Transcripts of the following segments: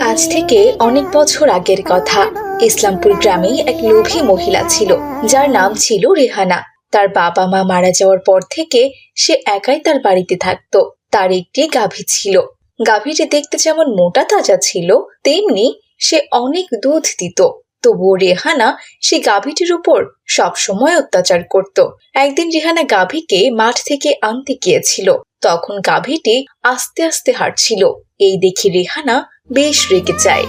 আজ থেকে অনেক বছর আগের কথা। ইসলামপুর গ্রামে এক লোভী মহিলা ছিল, যার নাম ছিল রেহানা। তার বাবা মা মারা যাওয়ার পর থেকে সে একাই তার বাড়িতে থাকতো। তার একটি গাভী ছিল। গাভীটি দেখতে যেমন মোটা তাজা ছিল, তেমনি সে অনেক দুধ দিত। তবুও রেহানা সে গাভীটির উপর সবসময় অত্যাচার করত। একদিন রেহানা গাভীকে মাঠ থেকে আনতে গিয়েছিল। তখন গাভীটি আস্তে আস্তে হাঁটছিল। এই দেখে রেহানা বেশ রেগে যায়।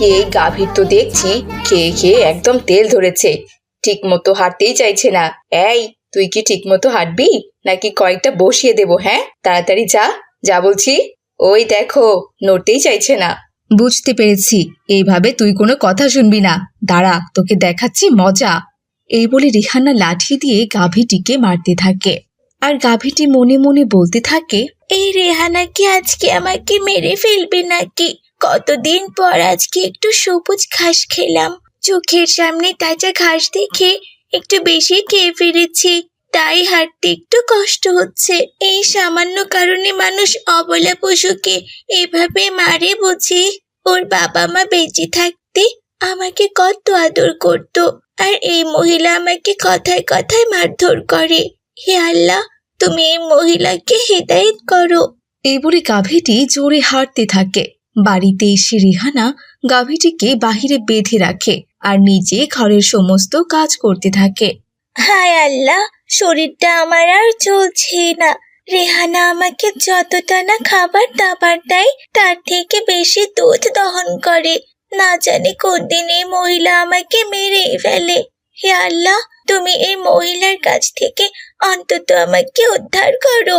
এই গাভীর তো দেখছি খেয়ে খেয়ে একদম তেল ধরেছে। ঠিক মতো হাঁটতেই চাইছে না। এই তুই কি ঠিক মতো হাঁটবি? নাকি কয়েকটা বসিয়ে দেবো হ্যাঁ? তাড়াতাড়ি যা যা বলছি। ওই দেখো নড়তেই চাইছে না। বুঝতে পেরেছি এইভাবে তুই কোনো কথা শুনবি না। দাঁড়া তোকে দেখাচ্ছি মজা। এই বলে রিহানা লাঠি দিয়ে গাভীটিকে মারতে থাকে। আর গাভীটি মনে মনে বলতে থাকে, এই রেহানা কি আজকে আমাকে মেরে ফেলবে নাকি? কতদিন পর আজকে একটু সবুজ ঘাস খেলাম। চোখের সামনে তাজা ঘাস দেখে একটু বেশি খেয়ে ফেলেছি। তাই হাঁটতে একটু কষ্ট হচ্ছে। এই সামান্য কারণে মানুষ অবলা পশুকে এভাবে মারে বুঝি। ওর বাবা মা বেঁচে থাকতে আমাকে কত আদর করত আর এই মহিলা আমাকে কথায় কথায় মারধর করে। হে আল্লাহ তুমি এই মহিলাকে হেদায়েত করো। এই বলে গাভীটি জোরে হাঁটতে থাকে। বাড়িতে এসে রিহানা গাভীটিকে বাহিরে বেঁধে রাখে আর নিজে ঘরের সমস্ত কাজ করতে থাকে। হায় আল্লাহ শরীরটা আমার আর চলছে না। রেহানা আমাকে যতটা না খাবার দাবার দেয় তার থেকে বেশি দুধ দহন করে। না জানি কোন দিন এই মহিলা আমাকে মেরে ফেলে। হে আল্লাহ, তুমি এই মহিলার কাছ থেকে অন্তত আমাকে উদ্ধার করো।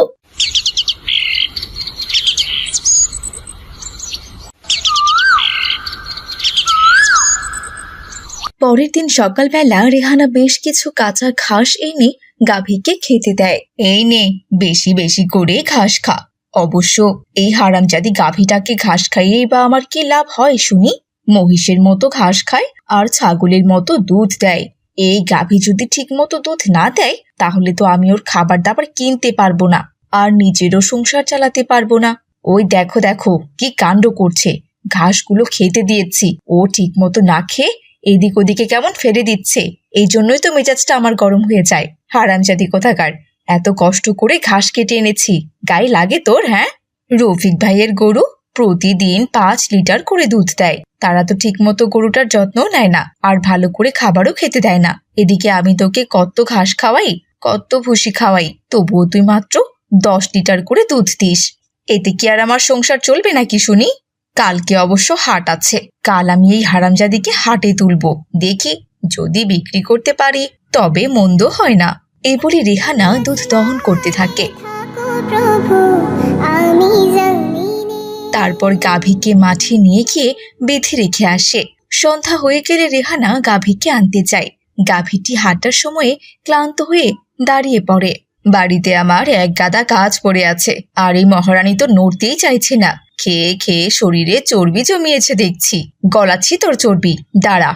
পরের দিন সকালবেলা রেহানা বেশ কিছু কাঁচা ঘাস এনে গাভীকে খেতে দেয়। এই নে, বেশি বেশি করে ঘাস খা। অবশ্য এই হারামজাদি গাভীটাকে ঘাস খাইয়েই বা আমার কি লাভ হয় শুনি? মহিষের মতো ঘাস খায় আর ছাগলের মতো দুধ দেয়। এই গাভী যদি ঠিক মতো দুধ না দেয়, তাহলে তো আমি ওর খাবার দাবার কিনতে পারব না আর নিজেরও সংসার চালাতে পারব না। ওই দেখো দেখো, কি কাণ্ড করছে। ঘাসগুলো খেতে দিয়েছি, ও ঠিক মতো না খেয়ে এদিক ওদিকে কেমন ফেলে দিচ্ছে। এই জন্যই তো মেজাজটা আমার গরম হয়ে যায়। হারামজাদি কোথাকার, এত কষ্ট করে ঘাস কেটে এনেছি। গায়ে লাগে তোর হ্যাঁ? রফিক ভাইয়ের গরু? প্রতিদিন পাঁচ লিটার করে দুধ দেয়। তারা তো ঠিকমতো গরুটার যত্নও নেয় না, আর ভালো করে খাবারও খেতে দেয় না। এদিকে আমি তোকে কত ঘাস খাওয়াই, কত ভুসি খাওয়াই, তবুও তুই মাত্র দশ লিটার করে দুধ দিস। এতে কি আর আমার সংসার চলবে নাকি শুনি? কালকে অবশ্য হাট আছে, কাল আমি এই হারামজাদিকে হাটে তুলবো। দেখি, যদি বিক্রি করতে পারি, তবে মন্দ হয় না। এই বলে রেহানা দুধ দহন করতে থাকে। তারপর গাভীকে মাঠে নিয়ে গিয়ে বেঁধে রেখে আসে। সন্ধ্যা হয়ে গেলে রেহানা গাভীকে আনতে যায়। গাভীটি হাঁটার সময়ে ক্লান্ত হয়ে দাঁড়িয়ে পড়ে। বাড়িতে আমার এক গাদা কাজ পড়ে আছে, আর এই মহারানী তো নড়তেই চাইছে না। খেয়ে খেয়ে শরীরে চর্বি জমিয়েছে দেখছি। গলাচ্ছি তোর চর্বি, দাঁড়া।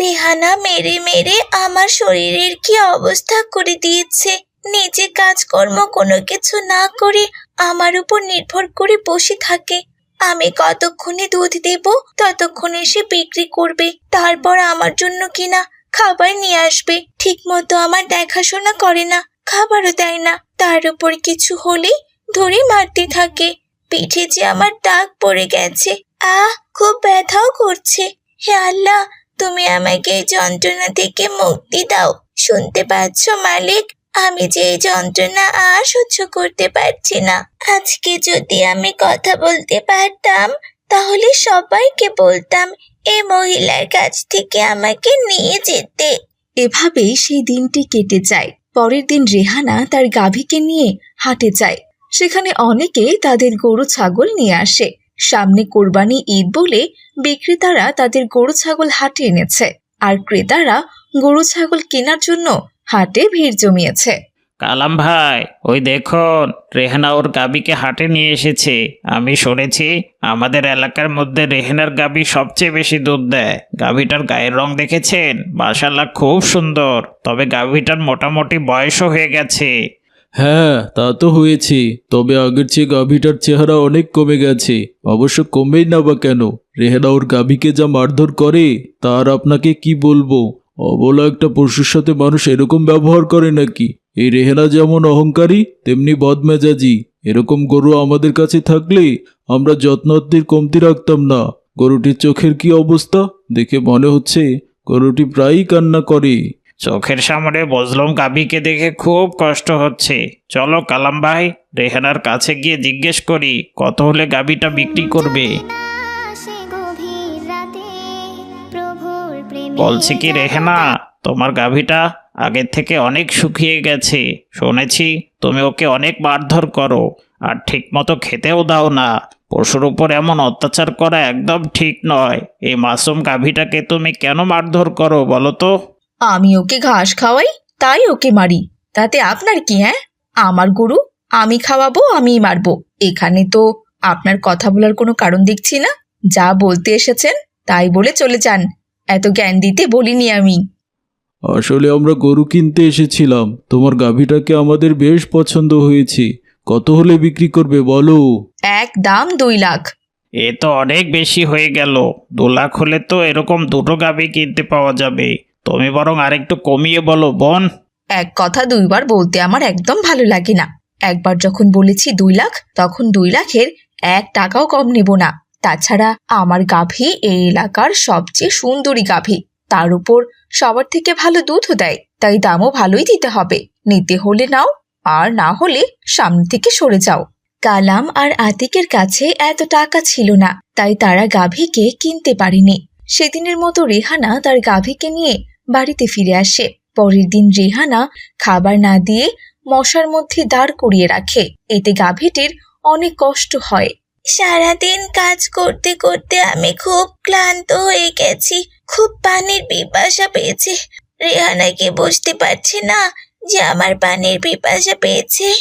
রেহানা মেরে মেরে আমার শরীরের কি অবস্থা করে দিয়েছে? নিজে কাজকর্ম কোনো কিছু না করে আমার উপর নির্ভর করে বসে থাকে। আমি কতক্ষণে দুধ দেব, ততক্ষণে সে বিক্রি করবে, তারপর আমার জন্য কিনা খাবার নিয়ে আসবে। ঠিক মতো আমার দেখাশোনা করে না, খাবারও দেয় না। তার উপর কিছু হলেই ধরে মারতে থাকে। পিঠে যে আমার দাগ পড়ে গেছে, আহ, খুব ব্যথাও করছে। হে আল্লাহ, তুমি আমাকে এই যন্ত্রণা থেকে মুক্তি দাও। শুনতে পাচ্ছ মালিক? আমি যে এই যন্ত্রণা আর সহ্য করতে পারছি না। আজকে যদি আমি কথা বলতে পারতাম, তাহলে সবাইকে বলতাম, এ মহিলার কাছ থেকে আমাকে নিয়ে যেতে। এভাবেই সেই দিনটি কেটে যায়। পরের দিন রেহানা তার গাভীকে নিয়ে হাটে যায়। সেখানে অনেকে তাদের গরু ছাগল নিয়ে আসে। সামনে কোরবানি ঈদ বলে বিক্রেতারা তাদের গরু ছাগল হাটে এনেছে। আর ক্রেতারা গরু ছাগল কেনার জন্য হাটে ভিড় জমিয়েছে। কালাম ভাই ওই দেখুন রেহানা ওর গাবিকে হাটে নিয়ে এসেছে। আমি শুনেছি আমাদের এলাকার মধ্যে রেহানার গাবি সবচেয়ে বেশি দুধ দেয়। গাভিটার গায়ের রং দেখেছেন? মাশাল্লাহ খুব সুন্দর। তবে গাভিটার মোটামুটি বয়সও হয়ে গেছে। হ্যাঁ তা তো হয়েছে। তবে আগের চেয়ে গাভীটার চেহারা অনেক কমে গেছে। অবশ্য কমেই না বা কেন? রেহেনা ওর গাভীকে যা মারধর করে তার আপনাকে কি বলব? অবলা একটা পশুর সাথে মানুষ এরকম ব্যবহার করে নাকি? এই রেহেনা যেমন অহংকারী, তেমনি বদমেজাজি। এরকম গরু আমাদের কাছে থাকলে আমরা যত্নাত্মীর কমতি রাখতাম না। গরুটির চোখের কি অবস্থা? দেখে মনে হচ্ছে গরুটি প্রায়ই কান্না করে। চোখের সামনে বজলম গাবিকে দেখে খুব কষ্ট হচ্ছে। চলো কালাম ভাই রেহানার কাছে গিয়ে জিজ্ঞেস করি, কত হলে গাবিটা বিক্রি করবে? বলছি কি রেহানা, তোমার গাভীটা আগের থেকে অনেক শুকিয়ে গেছে। শুনেছি তুমি ওকে অনেক মারধর করো, আর ঠিক মতো খেতেও দাও না। পশুর উপর এমন অত্যাচার করা একদম ঠিক নয়। এই মাসুম গাভীটাকে তুমি কেন মারধর করো বলো তো? আমি ওকে ঘাস খাওয়াই, তাই ওকে মারি। তাতে আপনার কি হ্যাঁ? আমার গরু, আমি খাওয়াবো, আমিই মারবো। এখানে তো আপনার কথা বলার কোনো কারণ দেখছি না। যা বলতে এসেছেন, তাই বলে চলে যান। এত জ্ঞান দিতে বলিনি আমি। আসলে আমরা গরু কিনতে এসেছিলাম। তোমার গাভীটাকে আমাদের বেশ পছন্দ হয়েছে। কত হলে বিক্রি করবে বলো? এক দাম দুই লাখ। এ তো অনেক বেশি হয়ে গেল। দু লাখ হলে তো এরকম দুটো গাভী কিনতে পাওয়া যাবে। তুমি বরং আরেকটু কমিয়ে বলো বোন। এক কথা দুইবার বলতে আমার একদম ভালো লাগে না। একবার যখন বলেছি দুই লাখ তখন দুই লাখের এক টাকাও কম নেব না। তাছাড়া আমার গাভী এই এলাকার সবচেয়ে সুন্দরী গাভী। তার উপর সবার থেকে ভালো দুধও দেয়, তাই দামও ভালোই দিতে হবে। নিতে হলে নাও, আর না হলে সামনে থেকে সরে যাও। কালাম আর আতিকের কাছে এত টাকা ছিল না, তাই তারা গাভীকে কিনতে পারেনি। সেদিনের মতো রেহানা তার গাভীকে নিয়ে বাড়িতে ফিরে আসে। পরের দিন রেহানা খাবার না দিয়ে মশার মধ্যে দাঁড় করিয়ে রাখে। এতে গাভীটির অনেক কষ্ট হয়। সারাদিন কাজ করতে করতে আমি খুব ক্লান্ত হয়ে গেছি। খুব পানির পিপাসা পেয়েছে। রেহানাকে বুঝতে পারছে না যে আমার পানির পিপাসা পেয়েছে।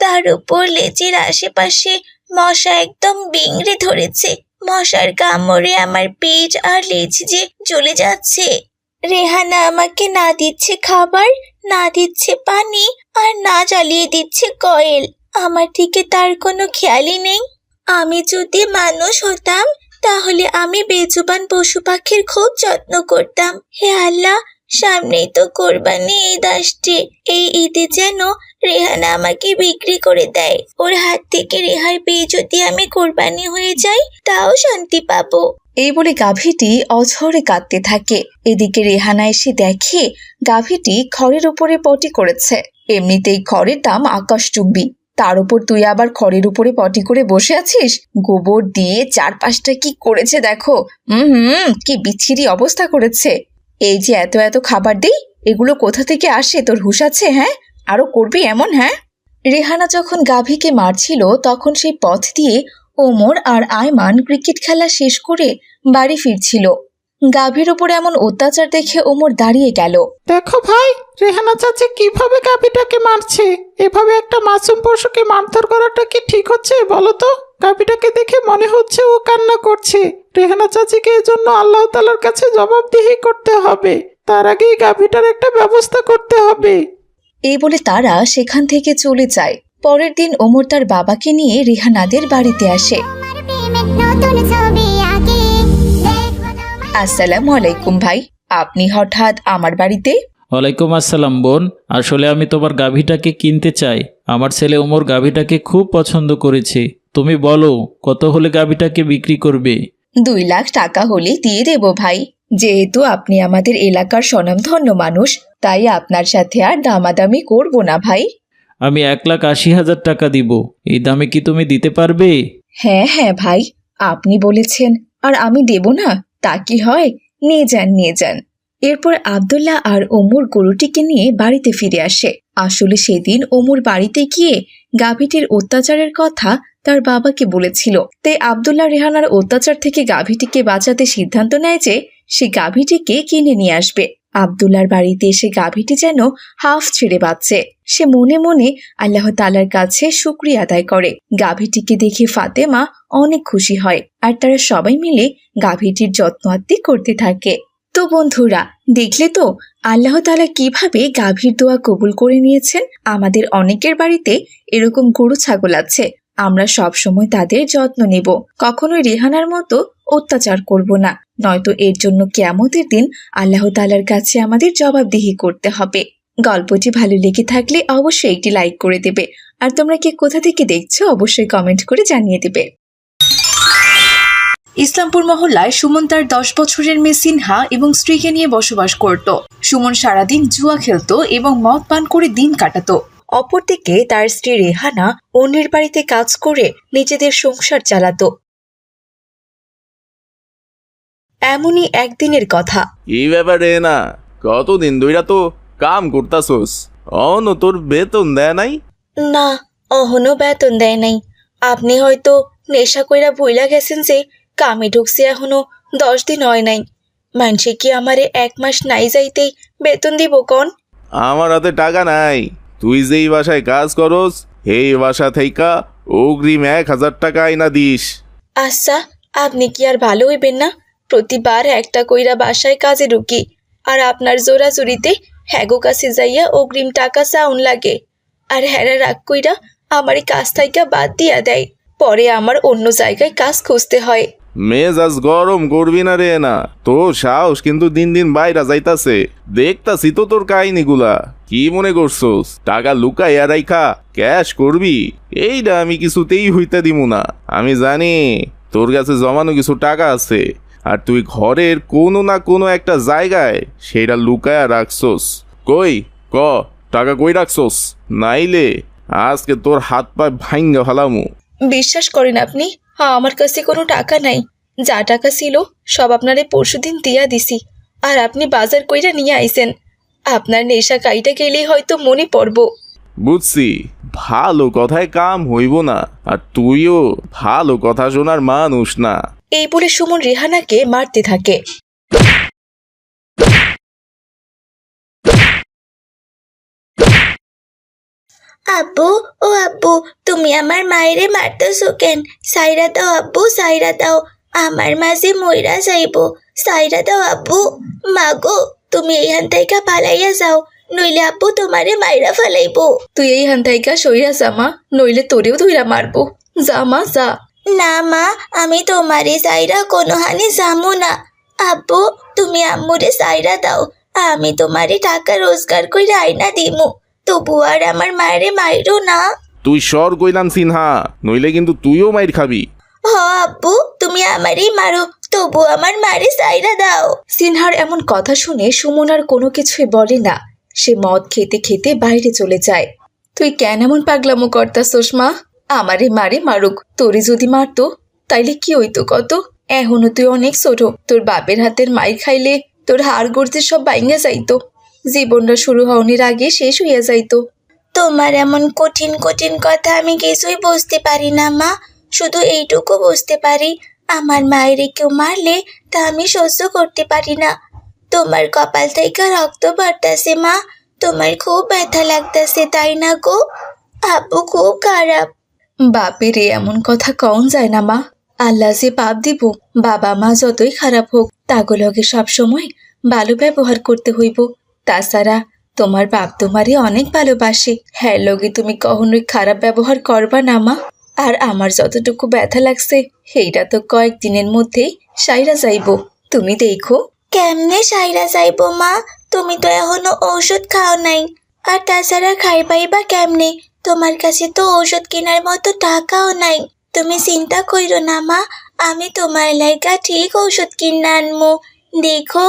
তার উপর লেজের আশেপাশে মশা একদম বিংড়ে ধরেছে। মশার কামড়ে আমার পেট আর লেজ যে জ্বলে যাচ্ছে। রেহানা আমাকে না দিচ্ছে খাবার, না দিচ্ছে পানি আর না জ্বালিয়ে দিচ্ছে কয়েল। আমার দিকে তার কোনো খেয়ালই নেই। আমি যদি মানুষ হতাম, তাহলে আমি বেজুবান পশু পাখির খুব যত্ন করতাম। হে আল্লাহ, সামনেই তো কোরবানি ঈদ আসছে। এই ঈদে যেন রেহানা আমাকে বিক্রি করে দেয়। ওর হাত থেকে রেহাই পেয়ে যদি আমি কোরবানি হয়ে যাই, তাও শান্তি পাবো। এই বলে গাভীটি অঝরে কাঁদতে থাকে। এদিকে রেহানা এসে দেখে গাভীটি খড়ের উপরে পটি করেছে। এমনিতেই খড়ের দাম আকাশচুম্বী। তার উপর তুই আবার খড়ের উপরে পটি করে বসে আছিস? গোবর দিয়ে চারপাশটা কি করেছে দেখো। হুম হুম, কি বিচ্ছিরি অবস্থা করেছে। এই যে এত এত খাবার দেই, এগুলো কোথা থেকে আসে? তোর হুশ আছে হ্যাঁ? আরও করবি এমন হ্যাঁ? রেহানা যখন গাভীকে মারছিল, তখন সেই পথ দিয়ে ওমর আর আয়মান ক্রিকেট খেলা শেষ করে বাড়ি ফিরছিল। গাভীর উপর এমন অত্যাচার দেখে ওমর দাঁড়িয়ে গেল। দেখো ভাই রেহানা চাচি কীভাবে গাভীটাকে মারছে? এভাবে একটা মাসুম পশুকে মারধর করাটা কি ঠিক হচ্ছে বলো তো? গাভীটাকে দেখে মনে হচ্ছে ও কান্না করছে। রেহানা চাচিকে এই জন্য আল্লাহ তালার কাছে জবাবদিহি করতে হবে। তার আগেই গাভীটার একটা ব্যবস্থা করতে হবে। এই বলে তারা সেখান থেকে চলে যায়। পরের দিন ওমর তার বাবাকে নিয়ে রেহানাদের বাড়িতে আসে। আসসালামু আলাইকুম ভাই আপনি হঠাৎ আমার বাড়িতে? ওয়ালাইকুম আসসালাম বোন আসলে আমি তোমার গাভীটাকে কিনতে চাই। আমার ছেলে ওমর গাভীটাকে খুব পছন্দ করেছে। তুমি বলো কত হলে গাভীটাকে বিক্রি করবে? দুই লাখ টাকা হলে দিয়ে দেব ভাই। যেহেতু আপনি আমাদের এলাকার স্বনামধন্য মানুষ তাই আপনার সাথে আর দামাদামি করব না ভাই। আমি এক লাখ আশি হাজার টাকা দিব। এই দামে কি তুমি দিতে পারবে? হ্যাঁ হ্যাঁ ভাই আপনি বলেছেন আর আমি দেব না। তা কি হয়? নিয়ে যান নিয়ে যান। এরপর আবদুল্লাহ আর ওমর গরুটিকে নিয়ে বাড়িতে ফিরে আসে। আসলে সেদিন ওমর বাড়িতে গিয়ে গাভীটির অত্যাচারের কথা তার বাবাকে বলেছিল। তাই আবদুল্লাহ রেহানার অত্যাচার থেকে গাভীটিকে বাঁচাতে সিদ্ধান্ত নেয় যে, সে গাভীটিকে কিনে নিয়ে আসবে। আবদুল্লার বাড়িতে এসে গাভীটি যেন হাফ ছেড়ে বাঁচছে সে মনে মনে আল্লাহ তালার কাছে শুক্রিয়া আদায় করে। গাভীটিকে দেখে ফাতেমা অনেক খুশি হয় আর তারা সবাই মিলে গাভীটির যত্ন আত্তি করতে থাকে। তো বন্ধুরা, দেখলে তো আল্লাহ তালা কীভাবে গাভীর দোয়া কবুল করে নিয়েছেন? আমাদের অনেকের বাড়িতে এরকম গরু ছাগল আছে। আমরা সব সময় তাদের যত্ন নেব। কখনোই রেহানার মতো অত্যাচার করব না। নয়তো এর জন্য কেয়ামতের দিন আল্লাহ তালার কাছে আমাদের জবাবদিহি করতে হবে। গল্পটি ভালো লেগে থাকলে অবশ্যই একটি লাইক করে দেবে। আর তোমরা কে কোথা থেকে দেখছ, অবশ্যই কমেন্ট করে জানিয়ে দেবে। ইসলামপুর মহল্লায় সুমন তার দশ বছরের মেয়ে সিনহা এবং স্ত্রীকে নিয়ে বসবাস করত। সুমন সারাদিন জুয়া খেলতো এবং মদ পান করে দিন কাটাতো। অপরদিকে তার স্ত্রী রেহানা অন্যের বাড়িতে কাজ করে নিজেদের সংসার চালাতো। এমনই একদিনের কথা। এই ব্যাপারে না? কতদিন ধইরা তো কাম করতাছোস। অন তোর বেতন দেয় নাই? না অহনো বেতন দেয় নাই। আপনি হয়তো নেশা কইরা ভুইলা গেছেন যে কামে ঢুকছি এখনও দশ দিন হয় নাই। মানুষে কি আমারে এক মাস নাই যাইতেই বেতন দিব কন? আমার হাতে টাকা নাই। তুই যেই বাসায় কাজ করস এই বাসা থেইকা অগ্রিম এক হাজার টাকা আইনা দিস। আচ্ছা আপনি কি আর ভালো হইবেন না? প্রতিবার একটা কইরা বাসায় কাজে ঢুকি, আর আপনার জোরাজুরিতে হ্যাগো কাছে যাইয়া অগ্রিম টাকা চাউন লাগে। আর হ্যারা রাগ কইরা আমার কাজ থাইকা বাদ দিয়া দেয়, পরে আমার অন্য জায়গায় কাজ খুঁজতে হয়। মেজাজ গরম করবি না রে না, তোর সাহস কিন্তু দিন দিন বাইরা যাইতাছে। দেখতাছি তো তোর কাহিনীগুলা, কি মনে করছোস? টাকা লুকাইয়া রাইখা, ক্যাশ করবি? এইটা আমি কিছুতেই হইতে দিমু না। আমি জানি তোর কাছে জমানো কিছু টাকা আছে আর তুই ঘরের কোনো না কোনো একটা জায়গায় সেটা লুকায়া রাখছোস। কই? ক? টাকা কই রাখছোস? নাইলে আজকে তোর হাত পা ভাঙ্গা ফেলামু। বিশ্বাস করেন আপনি হ্যাঁ আমার কাছে কোনো টাকা নাই। যা টাকা ছিল সব আপনারে পরশুদিন দিয়া দিছি। আর আপনি বাজার কইরা নিয়ে আইছেন। আপনার নেশা কাইটা গেলেই হয়তো মনে পড়ব। বুঝছি ভালো কথায় কাম হইব না। আর তুইও ভালো কথা শোনার মানুষ না। এই বলে সুমন রেহানাকে মারতে থাকে। আব্বু ও আব্বু তুমি আমার মায়েরে মারতেছো কেন? সাইরা দাও আব্বু সাইরা দাও। আমার মাঝে ময়রা যাইব সাইরা দাও আব্বু। মাগো তুমি এইখান থেকে পালাইয়া যাও নইলে আব্বু তোমারে মাইরা ফেলাইবো। তুই এই হান্তাইকা সইরা জামা নইলে তোরেও ধইরা মারবো। জামা যা। না মা আমি তোমারে সাইরা কোনো হানি যামু না। আব্বু তুমি আম্মুরে সাইরা দাও। আমি তোমারে টাকা রোজগার কইরা আইনা দিমু। তবু আর আমার মায়েরে মাইরো না। তুই সর কইলাম সিনহা নইলে কিন্তু তুইও মাইর খাবি। হ আব্বু তুমি আমারই মারো। তবু আমার মারে সাইরা দাও। সিনহার এমন কথা শুনে সুমন আর কোনো কিছুই বলে না। সে মদ খেতে খেতে বাইরে চলে যায়। তুই কেন এমন পাগলামো কর্তাছোস মা? আমারে মারে মারুক। তোরে যদি মারতো, তাইলে কি হইতো কত? এখনও তুই অনেক ছোট। তোর বাপের হাতের মাই খাইলে তোর হাড় গড়তে সব বাইঙ্গা যাইতো। জীবনটা শুরু হওয়ার আগে শেষ হইয়া যাইতো। তোমার এমন কঠিন কঠিন কথা আমি কিছুই বুঝতে পারি না, মা। শুধু এইটুকু বুঝতে পারি, আমার মায়ের কেউ মারলে তা আমি সহ্য করতে পারি না। তোমার কপাল থেকে রক্ত পড়তাছে, মা। তোমার খুব ব্যথা লাগতাছে, তাই না গো? আব্বু খুব খারাপ। বাপের এমন কথা কন যায় না, মা। আল্লাহ যে পাপ দিব, বাবা মা যতই খারাপ হোক, তাগুলোকে সবসময় ভালো ব্যবহার করতে হইব। তাছাড়া তোমার বাপ তোমারে অনেক ভালোবাসে। হ্যাঁ লগে, তুমি কখনোই খারাপ ব্যবহার করবা না, মা। আর আমার যতটুকু ব্যথা লাগছে, সেইটা তো কয়েকদিনের মধ্যেই সাইরা যাইব। তুমি দেখো। কেমনে সাইরা যাইব, মা? তুমি তো এখনও ঔষধ খাও নাই। আর তাছাড়া খাইবাই বা কেমনে? তোমার কাছে তো ঔষধ কেনার মতো টাকাও নাই। তুমি চিন্তা কইরো না মা। আমি তোমার লাইগা ঠিক ঔষধ কিনে আনমু। দেখো।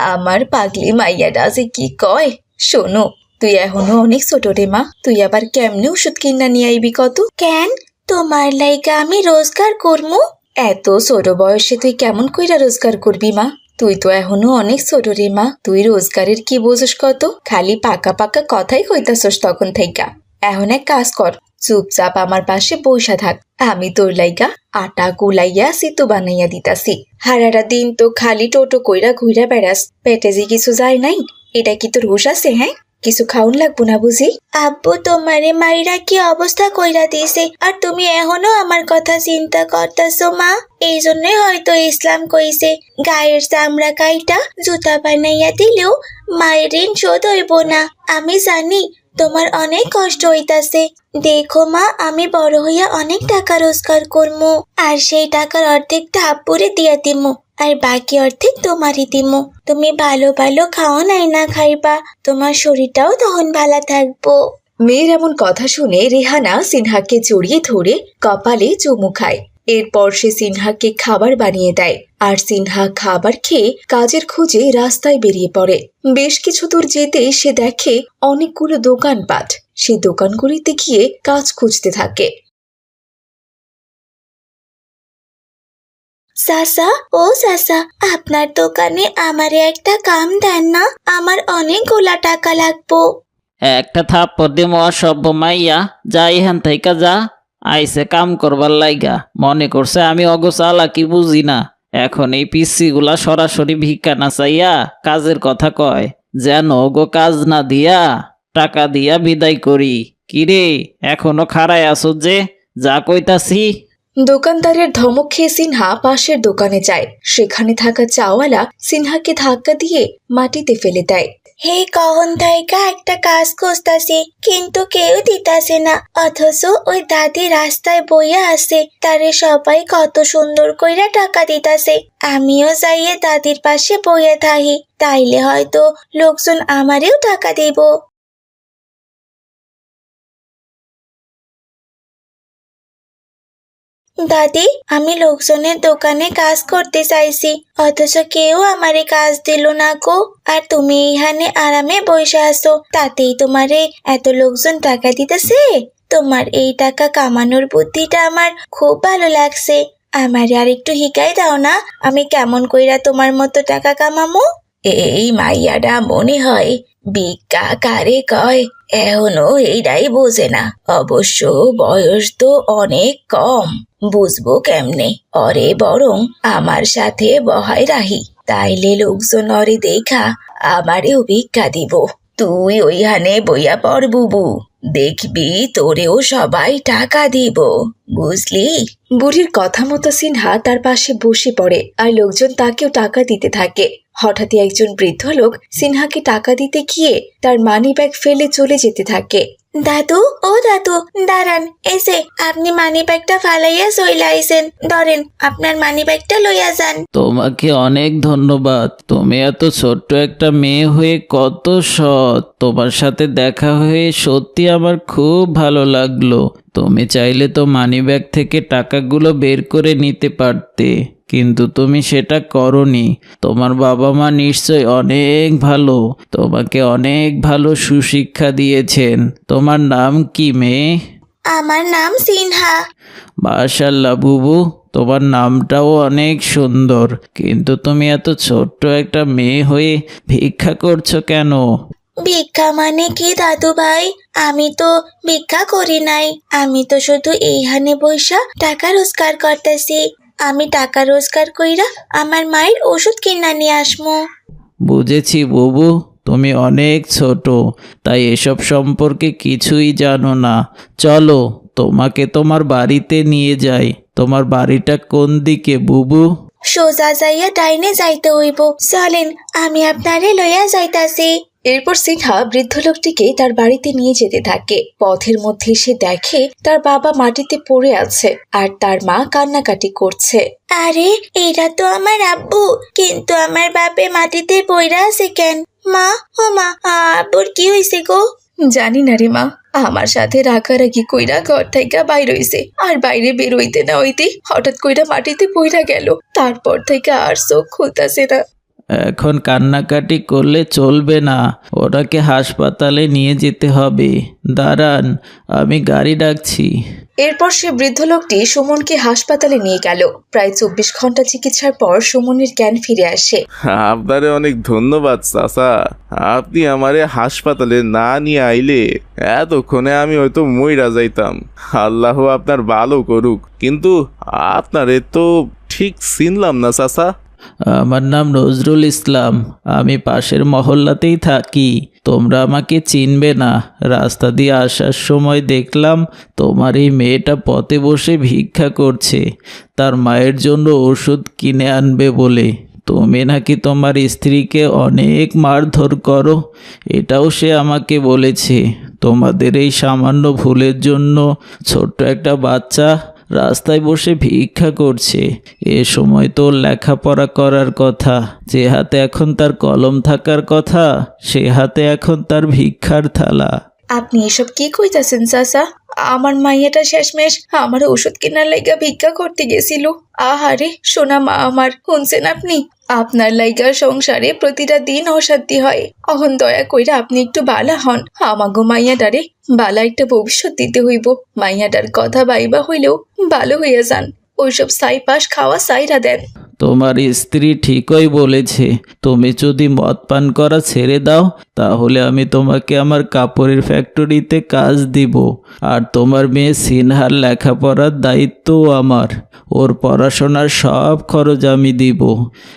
আমার পাগলি মাইয়াটা যে কি কয়? শোনো তুই এখনও অনেক ছোট রে মা। তুই আবার কেমনে ওষুধ কিনা নিয়ে আইবি কত? কেন? তোমার লাইগা আমি রোজগার করমু? এত ছোট বয়সে তুই কেমন কইরা রোজগার করবি মা? তুই তো এখনও অনেক ছোট রে মা। তুই রোজগারের কি বোঝস কত? খালি পাকা পাকা কথাই কইতাছস তখন থেইকা। এখন এক কাজ কর, চুপচাপ আমার পাশে বইসা থাক। আমি তোর লাইগা আটা গুলাইয়া সিতু বানাইয়া দিতাছি। হারারা দিন তো খালি টোটো কইরা ঘুরা বেড়াস। পেটে যে কিছু যায় নাই, এটা কি তোর হুশ আছে হ্যাঁ? কিছু খাউন লাগবো না বুঝি? আব্বু, তোমারে মাইরা কি অবস্থা কইরা দিছে আর তুমি এখনও আমার কথা চিন্তা করতেছো, মা? এই জন্যই হয়তো ইসলাম কইছে, গায়ের চামড়া কাইটা জুতা বানাইয়া দিলেও মায়ের ঋণ শোধ হইব না। আমি জানি তোমার অনেক কষ্ট হইতাছে। দেখো মা, আমি বড় হইয়া অনেক টাকা রোজগার করমু, আর সেই টাকার অর্ধেকটা আব্বুরে দিয়া দিমু, আর বাকি অর্ধেক তোমারই দিমু। তুমি ভালো ভালো খাও নাই না খাইবা, তোমার শরীরটাও তখন ভালো থাকব। মেয়ের এমন কথা শুনে রেহানা সিনহাকে জড়িয়ে ধরে কপালে চুমু খায়। এরপর সে সিনহাকে খাবার বানিয়ে দেয়। আর সিনহা খাবার খেয়ে কাজের খোঁজে রাস্তায় বেরিয়ে পড়ে। বেশ কিছু দূর যেতে সে দেখে অনেকগুলো দোকানপাট। সে দোকানগুলিতে গিয়ে কাজ খুঁজতে থাকে। সাসা ও সাসা আপনার দোকানে আমারে একটা কাম দেন না? আমার অনেক গোলা টাকা লাগবো। একটা থাপ্পড় দিয়ে অসভ্য মাইয়া। যা এখান থেকে যা। আইসে কাম করবার লাইগা। মনে করছে আমি অগোচালা কি বুঝি না। এখন এই পিসিগুলা সরাসরি ভিক্ষা না চাইয়া কাজের কথা কয়, যেন ওগো কাজ না দিয়া টাকা দিয়া বিদায় করি। কিরে এখনও খাড়ায় আছো যে, যা কইতাছি। দোকানদারের ধমক খেয়ে সিনহা পাশের দোকানে যায়। সেখানে থাকা চাওয়ালা সিনহাকে ধাক্কা দিয়ে মাটিতে ফেলে দেয়। হে কহন থাইকা একটা কাজ খুঁজতাছি, কিন্তু কেউ দিতাছে না। অথচ ওই দাদি রাস্তায় বইয়া আছে, তারে সবাই কত সুন্দর কইরা টাকা দিতাছে। আমিও যাইয়ে দাদির পাশে বইয়া থাহি, তাইলে হয়তো লোকজন আমারেও টাকা দিব। দাদি, আমি লোকজনের দোকানে কাজ করতে চাইছি। অথচ কেউ আমারে কাজ দিল না গো। আর তুমি এইখানে আরামে বসে আছো। তাতেই তোমারে এত লোকজন টাকা দিতেছে? তোমার এই টাকা কামানোর বুদ্ধিটা আমার খুব ভালো লাগছে। আমারে আর একটু হিকাই দাও না। আমি কেমন কইরা তোমার মতো টাকা কামামো? এই মাইয়াটা মনে হয় ভিক্ষা কারে কয়? এখনও এইটাই বোঝে না। অবশ্য বয়স তো অনেক কম। বুঝব কেমনে? অরে বরং আমার সাথে বহাই রাহি। তাইলে লোকজন অরে দেখা আমারেও ভিক্ষা দিব। তুই ওইখানে বইয়া পড় বুবু। দেখবি তোরেও সবাই টাকা দিব, বুঝলি? বুড়ির কথা মতো সিনহা তার পাশে বসে পড়ে আর লোকজন তাকেও টাকা দিতে থাকে। হঠাৎই একজন বৃদ্ধ লোক সিনহাকে টাকা দিতে গিয়ে তার মানি ব্যাগ ফেলে চলে যেতে থাকে। দাদু, ও দাদু, দাঁড়ান, এসে আপনি মানি ব্যাগটা ফালাইয়া চইলা আইছেন। ধরেন, আপনার মানি ব্যাগটা লইয়া যান। তোমাকে অনেক ধন্যবাদ। তুমি এত ছোট্ট একটা মেয়ে হয়ে কত সৎ। তোমার সাথে দেখা হয়ে সত্যি আমার খুব ভালো লাগল। তুমি চাইলে তো মানিব্যাগ থেকে টাকাগুলো বের করে নিতে পারতে। কিন্তু তুমি সেটা করনি। তোমার বাবা মা নিশ্চয় অনেক ভালো। তোমাকে অনেক ভালো সুশিক্ষা দিয়েছেন। তোমার নাম কি মেয়ে? আমার নাম সিনহা। মাশাল্লাহ বুবু। তোমার নামটাও অনেক সুন্দর। কিন্তু তুমি এত ছোট্ট একটা মেয়ে হয়ে ভিক্ষা করছ কেন? ভিক্ষা মানে কি দাদু ভাই আমি তো ভিক্ষা করি নাই। আমি তো শুধু এইখানে বৈশা টাকা রোজগার করতেছি। আমি টাকা রোজগার কইরা আমার মায়ের ওষুধ কিনা নিয়ে আসমু। বুঝেছি বুবু তুমি অনেক ছোট তাই এসব সম্পর্কে কিছুই জানো না। চলো তোমাকে তোমার বাড়িতে নিয়ে যাই। তোমার বাড়িটা কোন দিকে বুবু? সোজা যাইয়া ডাইনে যাইতে হইব। চলেন আমি আপনারে লইয়া যাইতাছি। এরপর সিনহা বৃদ্ধ লোকটিকে তার বাড়িতে নিয়ে যেতে থাকে। পথের মধ্যে সে দেখে তার বাবা মাটিতে পড়ে আছে আর তার মা কান্নাকাটি করছে। আরে এরা তো আমার আব্বু কিন্তু আমার বাপে মাটিতে পইরা আছে কেন? মা ও মা আব্বুর কি হয়েছে গো? জানি না রে মা আমার সাথে রাগারাগি কইরা ঘর থেকে বাইর হইছে আর বাইরে বের হইতে না হইতে হঠাৎ কইরা মাটিতে পইরা গেল। তারপর থেকে আর চোখ খুলতাছে না। এখন কান্নাকাটি করলে চলবে না। ওটাকে হাসপাতালে নিয়ে যেতে হবে। দাঁড়ান আমি গাড়ি ডাকছি। এরপর সে বৃদ্ধ লোকটি সুমনকে হাসপাতালে নিয়ে গেল। প্রায় চব্বিশ ঘণ্টা চিকিৎসার পর সুমনের জ্ঞান ফিরে আসে। আপনারে অনেক ধন্যবাদ চাচা। আপনি আমারে হাসপাতালে না নিয়ে আইলে এতক্ষণে আমি হয়তো মইরা যাইতাম। আল্লাহ আপনার ভালো করুক। কিন্তু আপনারে তো ঠিক চিনলাম না চাচা। আমার নাম নজরুল ইসলাম, আমি পাশের মহল্লাতেই থাকি। তোমরা আমাকে চিনবে না। রাস্তা দিয়ে আসার সময় দেখলাম তোমার এই মেয়েটা পথে বসে ভিক্ষা করছে। তার মায়ের জন্য ওষুধ কিনে আনবে বলে। তুমি নাকি তোমার স্ত্রীকে অনেক মারধর করো, এটাও সে আমাকে বলেছে। তোমাদের এই সামান্য ভুলের জন্য ছোট্ট একটা বাচ্চা রাস্তায় বসে ভিক্ষা করছে। এ সময় তো লেখাপড়া করার কথা। যে হাতে এখন তার কলম থাকার কথা, সে হাতে এখন তার ভিক্ষার থালা। আপনি এসব কি কইতাছেন, চাচা? আমার মাইয়াটা শেষমেশ আমার ওষুধ কেনার লাইগা ভিক্ষা করতে গেছিল। আহারে, সোনা মা আমার, শুনছেন আপনি? আপনার লাইগা সংসারে প্রতিটা দিন অশান্তি হয়। অহন দয়া কইরা আপনি একটু বালা হন। আমাগো মাইয়াটারে বালা একটা ভবিষ্যৎ দিতে হইব। মাইয়াটার কথা বাইবা হইলেও ভালো হইয়া যান। ওইসব সাই পাশ খাওয়া সাইরা দেন। তোমার স্ত্রী ঠিকই বলেছে, তুমি যদি মদ পান করা ছেড়ে দাও, তাহলে আমি তোমাকে আমার কাপড়ের ফ্যাক্টরিতে কাজ দিব। আর তোমার মেয়ে সিনহার লেখাপড়ার দায়িত্বও আমার। ওর পড়াশোনার সব খরচ আমি দিব।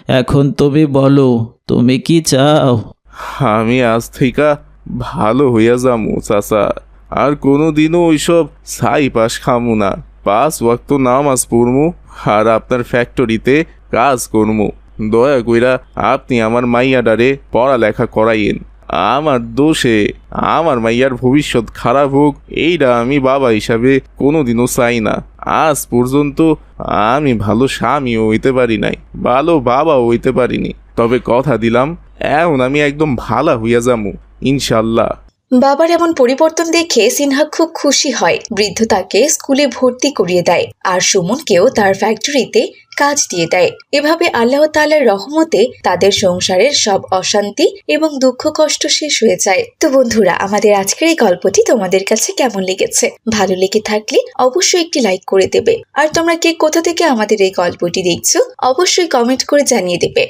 এখন তুমি বলো, তুমি কি চাও? আমি আজ থেকে ভালো হইয়া যামু, চাচা। আর কোনোদিনও ওইসব ছাই পাশ খামু না। পাঁচ ওয়াক্ত নামাজ পড়মু, আর আপনার ফ্যাক্টরিতে কাজ করমু। দয়া কইরা আপনি আমার মাইয়াডারে পড়ালেখা করাইয়েন। আমার দোষে, আমার মাইয়ার ভবিষ্যৎ খারাপ হোক এইটা আমি বাবা হিসাবে কোনোদিনও চাই না। আজ পর্যন্ত আমি ভালো স্বামীও হইতে পারি নাই, ভালো বাবাও হইতে পারিনি। তবে কথা দিলাম, এখন আমি একদম ভালা হইয়া যামু, ইনশাল্লাহ। বাবার এমন পরিবর্তন দেখে সিনহা খুব খুশি হয়। বৃদ্ধ তাকে স্কুলে ভর্তি করিয়ে দেয়, আর সুমনকেও তার ফ্যাক্টরিতে কাজ দিয়ে দেয়। এভাবে আল্লাহ তালার রহমতে তাদের সংসারের সব অশান্তি এবং দুঃখ কষ্ট শেষ হয়ে যায়। তো বন্ধুরা, আমাদের আজকের এই গল্পটি তোমাদের কাছে কেমন লেগেছে? ভালো লেগে থাকলে অবশ্যই একটি লাইক করে দেবে। আর তোমরা কে কোথা থেকে আমাদের এই গল্পটি দেখছ, অবশ্যই কমেন্ট করে জানিয়ে দেবে।